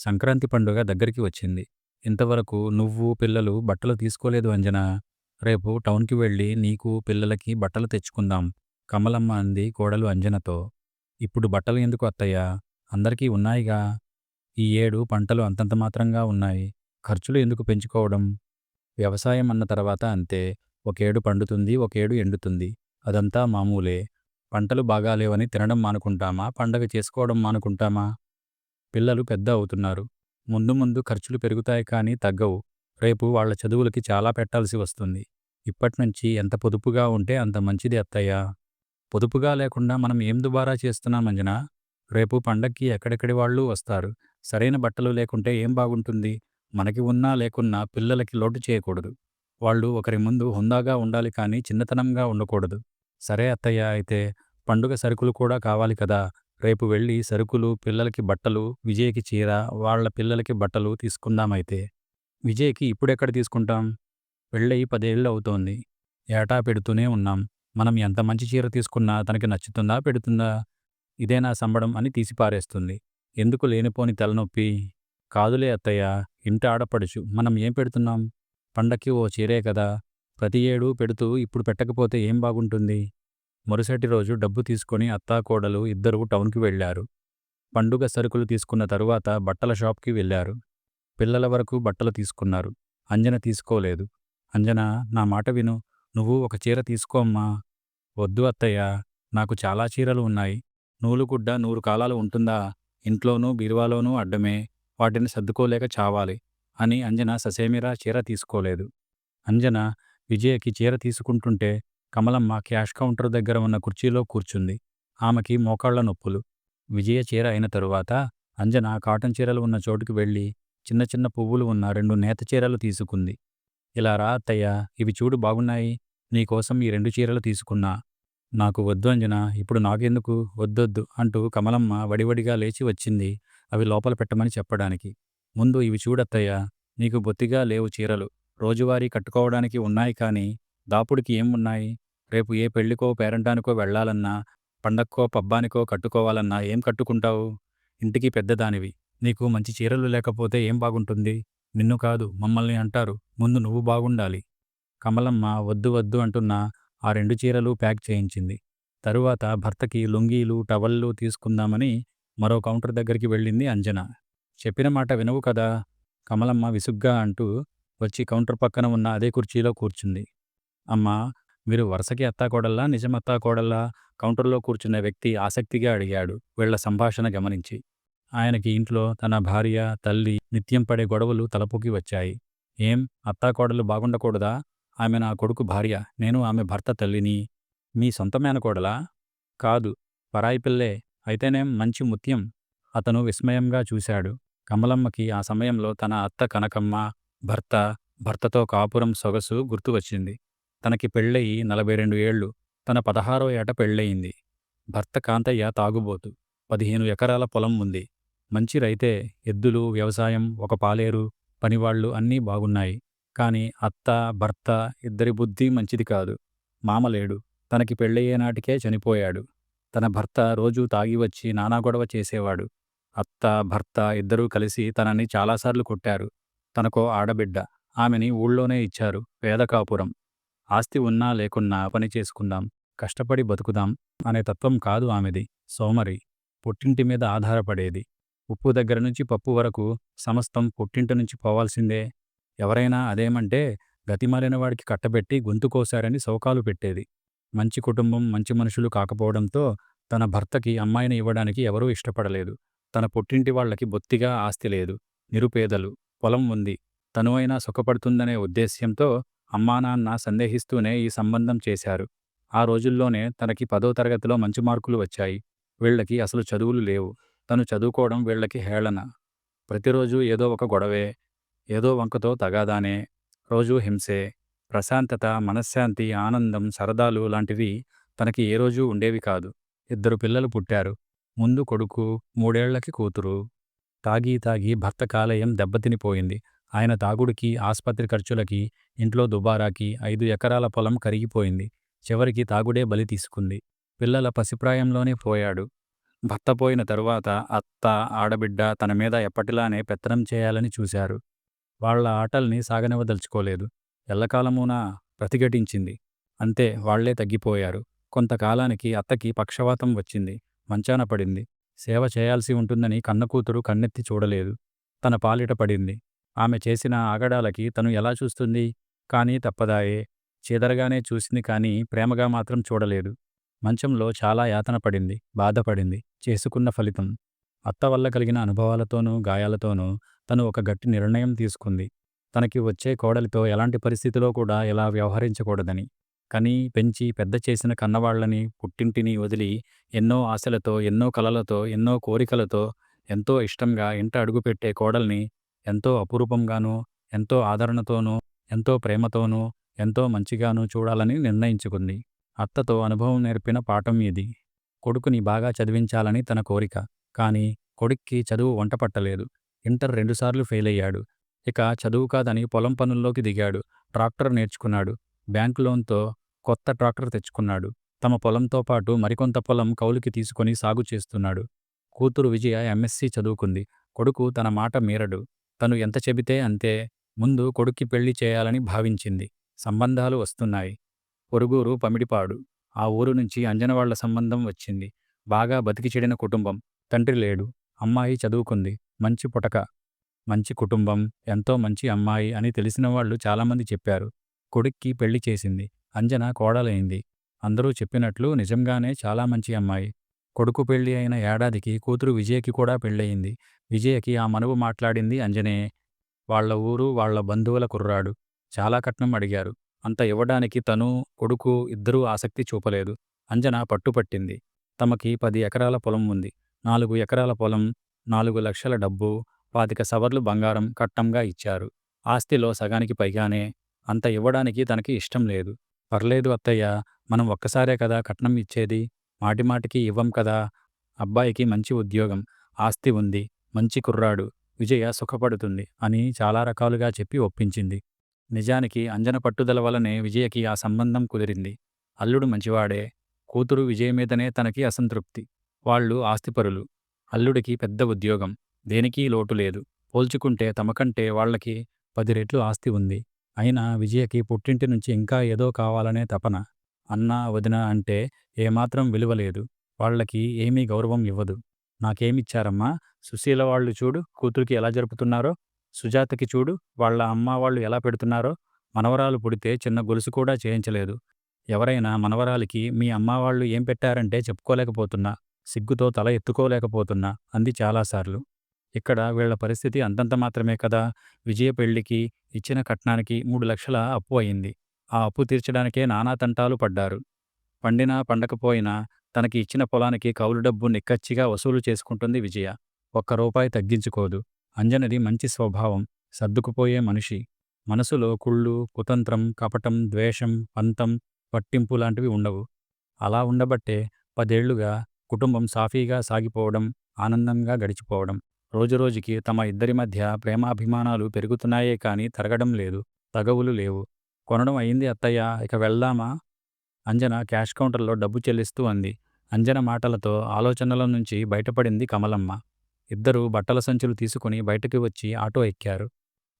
సంక్రాంతి పండుగ దగ్గరికి వచ్చింది. ఇంతవరకు నువ్వు, పిల్లలు బట్టలు తీసుకోలేదు అంజనా. రేపు టౌన్‌కి వెళ్ళి నీకు, పిల్లలకి బట్టలు తెచ్చుకుందాం. కమలమ్మ అంది కోడలు అంజనతో. ఇప్పుడు బట్టలు ఎందుకు అత్తయ్యా? అందరికీ ఉన్నాయిగా. ఈ ఏడు పంటలు అంతంత మాత్రంగా ఉన్నాయి. ఖర్చులు ఎందుకు పెంచుకోవడం? వ్యవసాయం అన్న తర్వాత అంతే. ఒకేడు పండుతుంది, ఒకేడు ఎండుతుంది. అదంతా మామూలే. పంటలు బాగాలేవని తినడం మానుకుంటామా? పండగ చేసుకోవడం మానుకుంటామా? పిల్లలు పెద్ద అవుతున్నారు. ముందు ముందు ఖర్చులు పెరుగుతాయి కానీ తగ్గవు. రేపు వాళ్ళ చదువులకి చాలా పెట్టాల్సి వస్తుంది. ఇప్పట్నుంచి ఎంత పొదుపుగా ఉంటే అంత మంచిది అత్తయ్యా. పొదుపుగా లేకుండా మనం ఏం దుబారా చేస్తున్నాం అంజనా? రేపు పండక్కి ఎక్కడెక్కడి వాళ్ళు వస్తారు. సరైన బట్టలు లేకుంటే ఏం బాగుంటుంది? మనకి ఉన్నా లేకున్నా పిల్లలకి లోటు చేయకూడదు. వాళ్ళు ఒకరి ముందు హుందాగా ఉండాలి కానీ చిన్నతనంగా ఉండకూడదు. సరే అత్తయ్య అయితే పండుగ సరుకులు కూడా కావాలి కదా. రేపు వెళ్ళి సరుకులు, పిల్లలకి బట్టలు, విజయ్‌కి చీర, వాళ్ళ పిల్లలకి బట్టలు తీసుకుందామైతే. విజయ్‌కి ఇప్పుడెక్కడ తీసుకుంటాం? పెళ్ళయి పదేళ్ళు అవుతోంది. ఏటా పెడుతూనే ఉన్నాం. మనం ఎంత మంచి చీర తీసుకున్నా తనకి నచ్చుతుందా? పెడుతుందా? ఇదేనా సంబడం అని తీసిపారేస్తుంది. ఎందుకు లేనిపోని తలనొప్పి? కాదులే అత్తయ్య ఇంట ఆడపడుచు. మనం ఏం పెడుతున్నాం? పండక్కి ఓ చీరే కదా. ప్రతి ఏడూ పెడుతూ ఇప్పుడు పెట్టకపోతే ఏం బాగుంటుంది? మరుసటి రోజు డబ్బు తీసుకొని అత్తా, కోడలు ఇద్దరూ టౌన్‌కి వెళ్ళారు. పండుగ సరుకులు తీసుకున్న తరువాత బట్టల షాప్‌కి వెళ్ళారు. పిల్లల వరకు బట్టలు తీసుకున్నారు. అంజన తీసుకోలేదు. అంజనా నా మాట విను. నువ్వు ఒక చీర తీసుకోమ్మా వద్దు అత్తయ్యా. నాకు చాలా చీరలు ఉన్నాయి. నూలుగుడ్డ నూరు కాలాలు ఉంటుందా? ఇంట్లోనూ బీరువాలోనూ అడ్డమే. వాటిని సర్దుకోలేక చావాలి. అని అంజన ససేమిరా చీర తీసుకోలేదు. అంజన విజయకి చీర తీసుకుంటుంటే కమలమ్మ క్యాష్ కౌంటర్ దగ్గర ఉన్న కుర్చీలో కూర్చుంది. ఆమెకి మోకాళ్ళ నొప్పులు. విజయ చీర అయిన తరువాత అంజన కాటన్ చీరలు ఉన్న చోటుకి వెళ్ళి చిన్న చిన్న పువ్వులు ఉన్న రెండు నేత చీరలు తీసుకుంది. ఇలా రా అత్తయ్యా ఇవి చూడు బాగున్నాయి. నీకోసం ఈ రెండు చీరలు తీసుకున్నా. నాకు వద్దు అంజన ఇప్పుడు నాకెందుకు? వద్దొద్దు అంటూ కమలమ్మ వడివడిగా లేచి వచ్చింది అవి లోపల పెట్టమని చెప్పడానికి. ముందు ఇవి చూడత్తయ్యా. నీకు బొత్తిగా లేవు చీరలు. రోజువారీ కట్టుకోవడానికి ఉన్నాయి కానీ దాపుడికి ఏం ఉన్నాయి? రేపు ఏ పెళ్ళికో పేరంటానికో వెళ్ళాలన్నా, పండక్కో పబ్బానికో కట్టుకోవాలన్నా ఏం కట్టుకుంటావు? ఇంటికి పెద్దదానివి. నీకు మంచి చీరలు లేకపోతే ఏం బాగుంటుంది? నిన్ను కాదు మమ్మల్ని అంటారు. ముందు నువ్వు బాగుండాలి. కమలమ్మ వద్దు వద్దు అంటున్నా ఆ రెండు చీరలు ప్యాక్ చేయించింది. తరువాత భర్తకి లుంగీలు, టవల్లు తీసుకుందామని మరో కౌంటర్ దగ్గరికి వెళ్ళింది అంజన. చెప్పిన మాట వినవు కదా? కమలమ్మ విసుగ్గా అంటూ వచ్చి కౌంటర్ పక్కన ఉన్న అదే కుర్చీలో కూర్చుంది. అమ్మా మీరు వరసకి అత్తాకోడల్లా నిజం అత్తాకోడల్లా కౌంటర్లో కూర్చున్న వ్యక్తి ఆసక్తిగా అడిగాడు వీళ్ళ సంభాషణ గమనించి. ఆయనకి ఇంట్లో తన భార్య, తల్లి నిత్యం పడే గొడవలు తలపుకి వచ్చాయి. ఏం అత్తాకోడలు బాగుండకూడదా? ఆమె నా కొడుకు భార్య. నేను ఆమె భర్త తల్లిని. మీ సొంత మేనకోడలా? కాదు. పరాయి పిల్లే. అయితేనేం మంచి ముత్యం. అతను విస్మయంగా చూశాడు. కమలమ్మకి ఆ సమయంలో తన అత్త కనకమ్మ, భర్త, భర్తతో కాపురం సొగసు గుర్తు వచ్చింది. తనకి పెళ్ళయి నలభై రెండు ఏళ్ళు. తన పదహారో ఏట పెళ్ళయింది. భర్త కాంతయ్య తాగుబోతు. పదిహేను ఎకరాల పొలం ఉంది. మంచి రైతే. ఎద్దులు, వ్యవసాయం, ఒక పాలేరు, పనివాళ్ళు అన్నీ బాగున్నాయి. కాని అత్త, భర్త ఇద్దరి బుద్ధి మంచిది కాదు. మామలేడు తనకి పెళ్ళయ్యేనాటికే చనిపోయాడు. తన భర్త రోజూ తాగి వచ్చి నానా గొడవ చేసేవాడు. అత్త, భర్త ఇద్దరూ కలిసి తనని చాలాసార్లు కొట్టారు. తనకో ఆడబిడ్డ. ఆమెని ఊళ్ళోనే ఇచ్చారు. పేదకాపురం. ఆస్తి ఉన్నా లేకున్నా పని చేసుకుందాం. కష్టపడి బతుకుదాం అనే తత్వం కాదు ఆమెది. సోమరి. పుట్టింటి మీద ఆధారపడేది. ఉప్పు దగ్గర నుంచి పప్పు వరకు సమస్తం పుట్టింటి నుంచి పోవాల్సిందే. ఎవరైనా అదేమంటే గతిమాలిన వాడికి కట్టబెట్టి గొంతు కోశారని శోకాలు పెట్టేది. మంచి కుటుంబం, మంచి మనుషులు కాకపోవడంతో తన భర్తకి అమ్మాయిని ఇవ్వడానికి ఎవరూ ఇష్టపడలేదు. తన పుట్టింటి వాళ్ళకి బొత్తిగా ఆస్తి లేదు. నిరుపేదలు. పొలం ఉంది. తనువైనా సుఖపడుతుందనే ఉద్దేశ్యంతో అమ్మానాన్న సందేహిస్తూనే ఈ సంబంధం చేశారు. ఆ రోజుల్లోనే తనకి పదో తరగతిలో మంచి మార్కులు వచ్చాయి. వీళ్ళకి అసలు చదువులు లేవు. తను చదువుకోవడం వీళ్ళకి హేళన. ప్రతిరోజూ ఏదో ఒక గొడవే. ఏదో వంకతో తగాదానే. రోజూ హింసే. ప్రశాంతత, మనశ్శాంతి, ఆనందం, సరదాలు లాంటివి తనకి ఏ రోజూ ఉండేవి కాదు. ఇద్దరు పిల్లలు పుట్టారు. ముందు కొడుకు, మూడేళ్ళకి కూతురు. తాగి తాగి భర్త కాలేయం దెబ్బతినిపోయింది. ఆయన తాగుడికి, ఆస్పత్రి ఖర్చులకి, ఇంట్లో దుబారాకి ఐదు ఎకరాల పొలం కరిగిపోయింది. చివరికి తాగుడే బలి తీసుకుంది. పిల్లల పసిప్రాయంలోనే పోయాడు. భర్త పోయిన తరువాత అత్త ఆడబిడ్డ తన మీద ఎప్పటిలానే పెత్తనం చేయాలని చూశారు. వాళ్ళ ఆటల్ని సాగనివ్వదలుచుకోలేదు. ఎల్లకాలమునా ప్రతిఘటించింది. అంతే వాళ్ళే తగ్గిపోయారు. కొంతకాలానికి అత్తకి పక్షవాతం వచ్చింది. మంచాన పడింది. సేవ చేయాల్సి ఉంటుందని కన్నకూతురు కన్నెత్తి చూడలేదు. తన పాలిట పడింది. ఆమె చేసిన ఆగడాలకి తను ఎలా చూస్తుంది? కానీ తప్పదాయే. చీదరగానే చూసింది కానీ ప్రేమగా మాత్రం చూడలేదు. మంచంలో చాలా యాతన పడింది బాధపడింది చేసుకున్న ఫలితం. అత్త వల్ల కలిగిన అనుభవాలతోనూ గాయాలతోనూ తను ఒక గట్టి నిర్ణయం తీసుకుంది. తనకి వచ్చే కోడలితో ఎలాంటి పరిస్థితిలో కూడా ఎలా వ్యవహరించకూడదని. కని పెంచి పెద్ద చేసిన కన్నవాళ్ళని పుట్టింటిని వదిలి ఎన్నో ఆశలతో ఎన్నో కలలతో ఎన్నో కోరికలతో ఎంతో ఇష్టంగా ఇంట అడుగుపెట్టే కోడల్ని ఎంతో అపురూపంగానూ ఎంతో ఆదరణతోనూ ఎంతో ప్రేమతోనూ ఎంతో మంచిగానూ చూడాలని నిర్ణయించుకుంది. అత్తతో అనుభవం నేర్పిన పాఠం ఇది. కొడుకుని బాగా చదివించాలని తన కోరిక. కానీ కొడుక్కి చదువు వంటపట్టలేదు. ఇంటర్ రెండుసార్లు ఫెయిలయ్యాడు. ఇక చదువు కాదని పొలం పనుల్లోకి దిగాడు. ట్రాక్టర్ నేర్చుకున్నాడు. బ్యాంక్ లోన్తో కొత్త ట్రాక్టర్ తెచ్చుకున్నాడు. తమ పొలంతో పాటు మరికొంత పొలం కౌలుకి తీసుకొని సాగు చేస్తున్నాడు. కూతురు విజయ ఎంఎస్సీ చదువుకుంది. కొడుకు తన మాట మీరడు. తను ఎంత చెబితే అంతే ముందు కొడుక్కి పెళ్ళి చేయాలని భావించింది. సంబంధాలు వస్తున్నాయి. పొరుగురు పమిడిపాడు. ఆ ఊరు నుంచి అంజనవాళ్ళ సంబంధం వచ్చింది. బాగా బతికి చెడిన కుటుంబం. తండ్రి లేడు. అమ్మాయి చదువుకుంది. మంచి పుటక. మంచి కుటుంబం. ఎంతో మంచి అమ్మాయి అని తెలిసినవాళ్ళు చాలామంది చెప్పారు. కొడుక్కి పెళ్ళి చేసింది. అంజన కోడలైంది. అందరూ చెప్పినట్లు నిజంగానే చాలా మంచి అమ్మాయి. కొడుకు పెళ్ళి అయిన ఏడాదికి కూతురు విజయకి కూడా పెళ్ళయింది. విజయకి ఆ మనవు మాట్లాడింది అంజనే. వాళ్ళ ఊరు వాళ్ళ బంధువుల కుర్రాడు. చాలా కట్నం అడిగారు. అంత ఇవ్వడానికి తను కొడుకు ఇద్దరూ ఆసక్తి చూపలేదు. అంజన పట్టుపట్టింది తమకి పది ఎకరాల పొలం ఉంది. నాలుగు ఎకరాల పొలం నాలుగు లక్షల డబ్బు పాతిక సవర్లు బంగారం కట్టంగా ఇచ్చారు. ఆస్తిలో సగానికి పైగానే అంత ఇవ్వడానికి తనకి ఇష్టం లేదు. పర్లేదు అత్తయ్య మనం ఒక్కసారే కదా కట్నం ఇచ్చేది? మాటిమాటికి ఇవ్వం కదా. అబ్బాయికి మంచి ఉద్యోగం ఆస్తి ఉంది మంచి కుర్రాడు విజయ సుఖపడుతుంది అని చాలా రకాలుగా చెప్పి ఒప్పించింది. నిజానికి అంజన పట్టుదల వలనే విజయకి ఆ సంబంధం కుదిరింది. అల్లుడు మంచివాడే కూతురు విజయ మీదనే తనకి అసంతృప్తి. వాళ్ళు ఆస్తిపరులు. అల్లుడికి పెద్ద ఉద్యోగం దేనికీ లోటు లేదు. పోల్చుకుంటే తమకంటే వాళ్ళకి పది రెట్లు ఆస్తి ఉంది. అయినా విజయకి పుట్టింటి నుంచి ఇంకా ఏదో కావాలనే తపన. అన్నా వదిన అంటే ఏమాత్రం విలువలేదు వాళ్ళకి ఏమీ గౌరవం ఇవ్వదు. నాకేమిచ్చారమ్మా? సుశీల వాళ్ళు చూడు కూతురికి ఎలా జరుపుతున్నారో సుజాతకి చూడు వాళ్ళ అమ్మ వాళ్ళు ఎలా పెడుతున్నారో మనవరాలు పుడితే చిన్న గొలుసు కూడా చేయించలేదు. ఎవరైనా మనవరాలికి మీ అమ్మవాళ్ళు ఏం పెట్టారంటే చెప్పుకోలేకపోతున్నా సిగ్గుతో తల ఎత్తుకోలేకపోతున్నా అంది చాలాసార్లు. ఇక్కడ వీళ్ళ పరిస్థితి అంతంత మాత్రమే కదా? విజయ పెళ్ళికి ఇచ్చిన కట్నానికి మూడు లక్షల అప్పు అయింది. ఆ అప్పు తీర్చడానికే నానా తంటాలు పడ్డారు. పండినా పండకపోయినా తనకి ఇచ్చిన పొలానికి కౌలు డబ్బు నిక్కచ్చిగా వసూలు చేసుకుంటుంది విజయ. ఒక్క రూపాయి తగ్గించుకోదు. అంజనది మంచి స్వభావం. సర్దుకుపోయే మనిషి. మనసులో కుళ్ళు కుతంత్రం కపటం ద్వేషం పంతం పట్టింపు లాంటివి ఉండవు. అలా ఉండబట్టే పదేళ్ళుగా కుటుంబం సాఫీగా సాగిపోవడం ఆనందంగా గడిచిపోవడం. రోజురోజుకి తమ ఇద్దరి మధ్య ప్రేమాభిమానాలు పెరుగుతున్నాయే కాని తరగడం లేదు. తగవులు లేవు. కొనడం అయింది అత్తయ్య. ఇక వెళ్దామా? అంజన క్యాష్ కౌంటర్లో డబ్బు చెల్లిస్తూ అంది. అంజన మాటలతో ఆలోచనల నుంచి బయటపడింది కమలమ్మ. ఇద్దరూ బట్టల సంచులు తీసుకుని బయటకు వచ్చి ఆటో ఎక్కారు.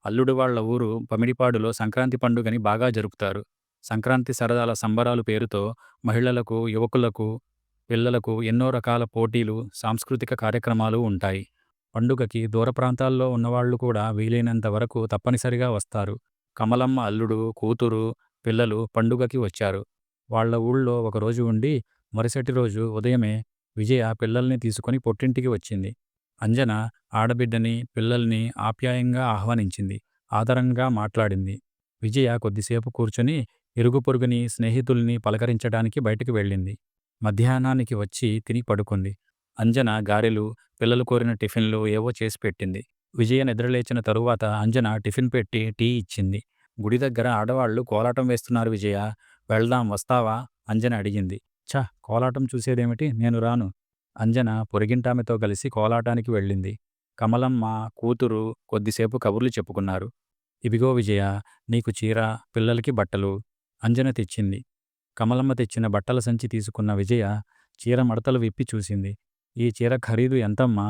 అల్లుడు వాళ్ళ ఊరు పమిడిపాడులో సంక్రాంతి పండుగని బాగా జరుపుతారు. సంక్రాంతి సరదాల సంబరాలు పేరుతో మహిళలకు యువకులకు పిల్లలకు ఎన్నో రకాల పోటీలు సాంస్కృతిక కార్యక్రమాలు ఉంటాయి. పండుగకి దూర ప్రాంతాల్లో ఉన్నవాళ్ళు కూడా వీలైనంత వరకు తప్పనిసరిగా వస్తారు. కమలమ్మ అల్లుడు కూతురు పిల్లలు పండుగకి వచ్చారు. వాళ్ళ ఊళ్ళో ఒకరోజు ఉండి మరుసటి రోజు ఉదయమే విజయ పిల్లల్ని తీసుకుని పొట్టింటికి వచ్చింది. అంజన ఆడబిడ్డని పిల్లల్ని ఆప్యాయంగా ఆహ్వానించింది. ఆదరంగా మాట్లాడింది. విజయ కొద్దిసేపు కూర్చుని ఇరుగుపొరుగుని స్నేహితుల్ని పలకరించడానికి బయటికి వెళ్ళింది. మధ్యాహ్నానికి వచ్చి తిని పడుకుంది. అంజన గారెలు పిల్లలు కోరిన టిఫిన్లు ఏవో చేసి పెట్టింది. విజయ నిద్రలేచిన తరువాత అంజన టిఫిన్ పెట్టి టీ ఇచ్చింది. గుడి దగ్గర ఆడవాళ్ళు కోలాటం వేస్తున్నారు విజయ. వెళ్దాం వస్తావా? అంజన అడిగింది. ఛ కోలాటం చూసేదేమిటి? నేను రాను. అంజన పొరిగింటామెతో కలిసి కోలాటానికి వెళ్ళింది. కమలమ్మ కూతురు కొద్దిసేపు కబుర్లు చెప్పుకున్నారు. ఇవిగో విజయ నీకు చీర పిల్లలకి బట్టలు అంజన తెచ్చింది. కమలమ్మ తెచ్చిన బట్టల సంచి తీసుకున్న విజయ చీర మడతలు విప్పి చూసింది. ఈ చీర ఖరీదు ఎంతమ్మా?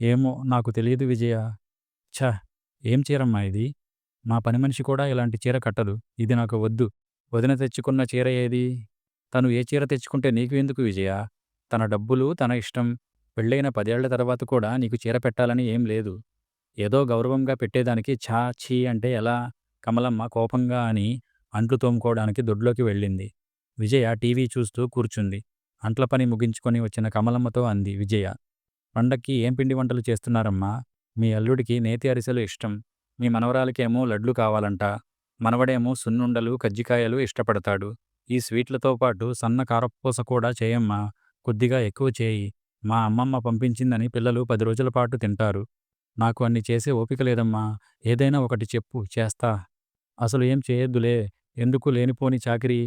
ఏమో నాకు తెలియదు విజయ. ఛ! ఏం చీరమ్మా ఇది? మా పని మనిషి కూడా ఇలాంటి చీర కట్టదు. ఇది నాకు వద్దు. వదిన తెచ్చుకున్న చీర ఏది? తను ఏ చీర తెచ్చుకుంటే నీకు ఎందుకు విజయ? తన డబ్బులు తన ఇష్టం. పెళ్ళైన పదేళ్ళ తర్వాత కూడా నీకు చీర పెట్టాలని ఏం లేదు. ఏదో గౌరవంగా పెట్టేదానికి ఛా ఛీ అంటే ఎలా? కమలమ్మ కోపంగా అని అంట్లు తోముకోవడానికి దొడ్లోకి వెళ్ళింది. విజయ టీవీ చూస్తూ కూర్చుంది. అంట్ల పని ముగించుకొని వచ్చిన కమలమ్మతో అంది విజయ. పండక్కి ఏం పిండి వంటలు చేస్తున్నారమ్మా? మీ అల్లుడికి నేతి అరిసెలు ఇష్టం. మీ మనవరాలకేమో లడ్లు కావాలంట. మనవడేమో సున్నుండలు కజ్జికాయలు ఇష్టపడతాడు. ఈ స్వీట్లతో పాటు సన్న కారపూస కూడా చేయమ్మా. కొద్దిగా ఎక్కువ చేయి. మా అమ్మమ్మ పంపించిందని పిల్లలు పది రోజుల పాటు తింటారు. నాకు అన్ని చేసే ఓపిక లేదమ్మా. ఏదైనా ఒకటి చెప్పు చేస్తా. అసలు ఏం చేయొద్దులే. ఎందుకు లేనిపోని చాకిరి?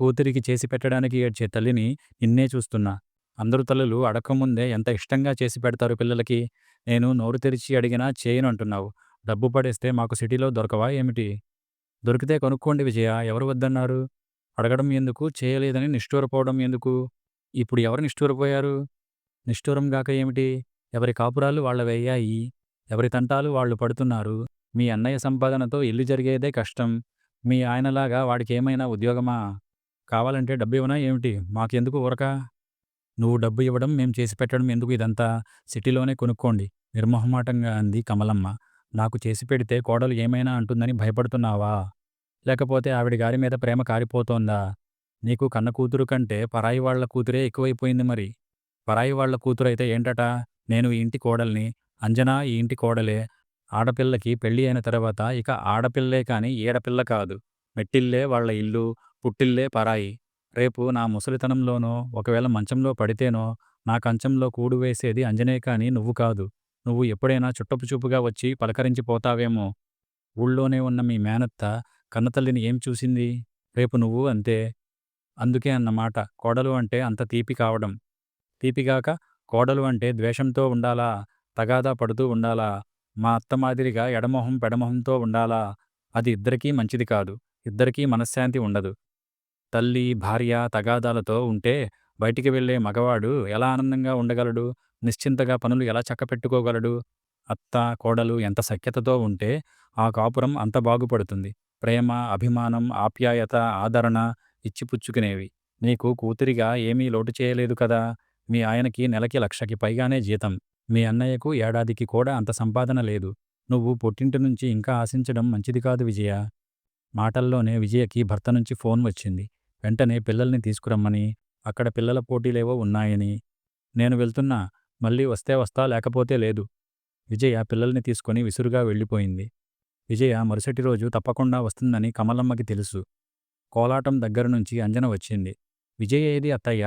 కూతురికి చేసి పెట్టడానికి ఏడ్చే తల్లిని నిన్నే చూస్తున్నా. అందరు తల్లులు అడకముందే ఎంత ఇష్టంగా చేసి పెడతారు పిల్లలకి? నేను నోరు తెరిచి అడిగినా చేయను అంటున్నావు. డబ్బు పడేస్తే మాకు సిటీలో దొరకవా ఏమిటి? దొరికితే కొనుక్కోండి విజయ ఎవరు వద్దన్నారు? అడగడం ఎందుకు? చేయలేదని నిష్ఠూరపోవడం ఎందుకు? ఇప్పుడు ఎవరు నిష్ఠూరపోయారు? నిష్ఠూరం గాక ఏమిటి? ఎవరి కాపురాలు వాళ్ళవయ్యాయి ఎవరి తంటాలు వాళ్ళు పడుతున్నారు? మీ అన్నయ్య సంపాదనతో ఇల్లు జరిగేదే కష్టం. మీ ఆయనలాగా వాడికేమైనా ఉద్యోగమా? కావాలంటే డబ్బు ఇవ్వనా ఏమిటి? మాకెందుకు ఊరకా? నువ్వు డబ్బు ఇవ్వడం మేం చేసి పెట్టడం ఎందుకు ఇదంతా సిటీలోనే కొనుక్కోండి. నిర్మోహమాటంగా అంది కమలమ్మ. నాకు చేసి పెడితే కోడలు ఏమైనా అంటుందని భయపడుతున్నావా? లేకపోతే ఆవిడ గారి మీద ప్రేమ కారిపోతోందా? నీకు కన్న కూతురు కంటే పరాయి వాళ్ళ కూతురే ఎక్కువైపోయింది మరి. పరాయి వాళ్ళ కూతురైతే ఏంటట? నేను ఈ ఇంటి కోడల్ని అంజనా ఈ ఇంటి కోడలే ఆడపిల్లకి పెళ్ళి అయిన తర్వాత ఇక ఆడపిల్లే కాని ఈడపిల్ల కాదు. మెట్టిల్లే వాళ్ళ ఇల్లు పుట్టిల్లే పరాయి. రేపు నా ముసలితనంలోనో ఒకవేళ మంచంలో పడితేనో నా కంచంలో కూడు వేసేది అంజనే కాని నువ్వు కాదు. నువ్వు ఎప్పుడైనా చుట్టపుచూపుగా వచ్చి పలకరించి పోతావేమో ఊళ్ళోనే ఉన్న మీ మేనత్త కన్నతల్లిని ఏం చూసింది? రేపు నువ్వు అంతే. అందుకే అన్నమాట కోడలు అంటే అంత తీపి కావడం. తీపిగాక కోడలు అంటే ద్వేషంతో ఉండాలా? తగాదా పడుతూ ఉండాలా? మా అత్త మాదిరిగా ఎడమొహం పెడమొహంతో ఉండాలా? అది ఇద్దరికీ మంచిది కాదు. ఇద్దరికీ మనశ్శాంతి ఉండదు. తల్లి భార్య తగాదాలతో ఉంటే బయటికి వెళ్ళే మగవాడు ఎలా ఆనందంగా ఉండగలడు? నిశ్చింతగా పనులు ఎలా చక్కపెట్టుకోగలడు? అత్త కోడలు ఎంత సఖ్యతతో ఉంటే ఆ కాపురం అంత బాగుపడుతుంది. ప్రేమ అభిమానం ఆప్యాయత ఆదరణ ఇచ్చిపుచ్చుకునేవి. నీకు కూతురిగా ఏమీ లోటు చేయలేదు కదా? మీ ఆయనకి నెలకి లక్షకి పైగానే జీతం. మీ అన్నయ్యకు ఏడాదికి కూడా అంత సంపాదన లేదు. నువ్వు పుట్టింటి నుంచి ఇంకా ఆశించడం మంచిది కాదు విజయ. మాటల్లోనే విజయకి భర్త నుంచి ఫోన్ వచ్చింది. వెంటనే పిల్లల్ని తీసుకురమ్మని అక్కడ పిల్లల పోటీలేవో ఉన్నాయని నేను వెళ్తున్నా మళ్ళీ వస్తే వస్తా లేకపోతే లేదు. విజయ పిల్లల్ని తీసుకొని విసురుగా వెళ్ళిపోయింది. విజయ మరుసటి రోజు తప్పకుండా వస్తుందని కమలమ్మకి తెలుసు. కోలాటం దగ్గర నుంచి అంజన వచ్చింది. విజయ ఏది అత్తయ్య?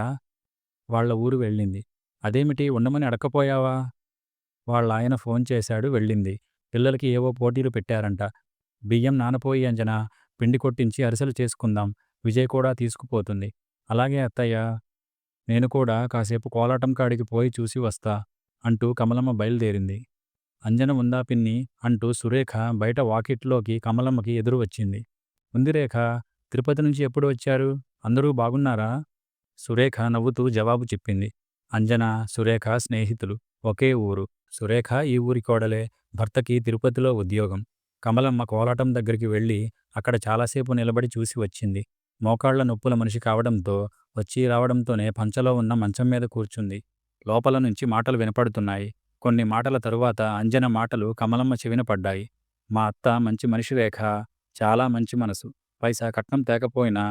వాళ్ళ ఊరు వెళ్ళింది. అదేమిటి ఉండమని అడక్కపోయావా? వాళ్ళ ఆయన ఫోన్ చేశాడు వెళ్ళింది. పిల్లలకి ఏవో పోటీలు పెట్టారంట. బియ్యం నానపోయి అంజన పిండి కొట్టించి అరిసెలు చేసుకుందాం. విజయ్ కూడా తీసుకుపోతుంది. అలాగే అత్తయ్య నేను కూడా కాసేపు కోలాటం కాడికి పోయి చూసి వస్తా అంటూ కమలమ్మ బయలుదేరింది. అంజన ఉందా పిన్ని? అంటూ సురేఖ బయట వాకిట్లోకి కమలమ్మకి ఎదురు వచ్చింది. ఉంది రేఖ తిరుపతి నుంచి ఎప్పుడు వచ్చారు? అందరూ బాగున్నారా? సురేఖ నవ్వుతూ జవాబు చెప్పింది. అంజన సురేఖ స్నేహితులు ఒకే ఊరు. సురేఖ ఈ ఊరి కోడలే భర్తకి తిరుపతిలో ఉద్యోగం. కమలమ్మ కోలాటం దగ్గరికి వెళ్ళి అక్కడ చాలాసేపు నిలబడి చూసి వచ్చింది. మోకాళ్ళ నొప్పుల మనిషి కావడంతో వచ్చి రావడంతోనే పంచలో ఉన్న మంచం మీద కూర్చుంది. లోపల నుంచి మాటలు వినపడుతున్నాయి. కొన్ని మాటల తరువాత అంజన మాటలు కమలమ్మ చెవిన పడ్డాయి. మా అత్త మంచి మనిషి రేఖ చాలా మంచి మనసు. పైసా కట్నం తేకపోయినా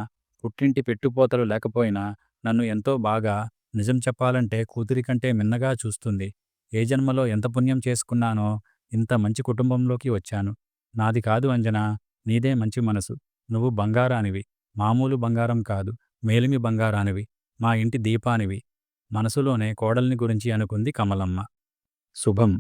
పుట్టింటి పెట్టుపోతలు లేకపోయినా నన్ను ఎంతో బాగా నిజం చెప్పాలంటే కూతురి కంటే మిన్నగా చూస్తుంది. ఏ జన్మలో ఎంత పుణ్యం చేసుకున్నానో ఇంత మంచి కుటుంబంలోకి వచ్చాను. నాది కాదు అంజనా నీదే మంచి మనసు. నువ్వు బంగారానివి. మామూలు బంగారం కాదు మేలిమి బంగారానివి మా ఇంటి దీపానివి. మనసులోనే కోడల్ని గురించి అనుకుంది కమలమ్మ. శుభం.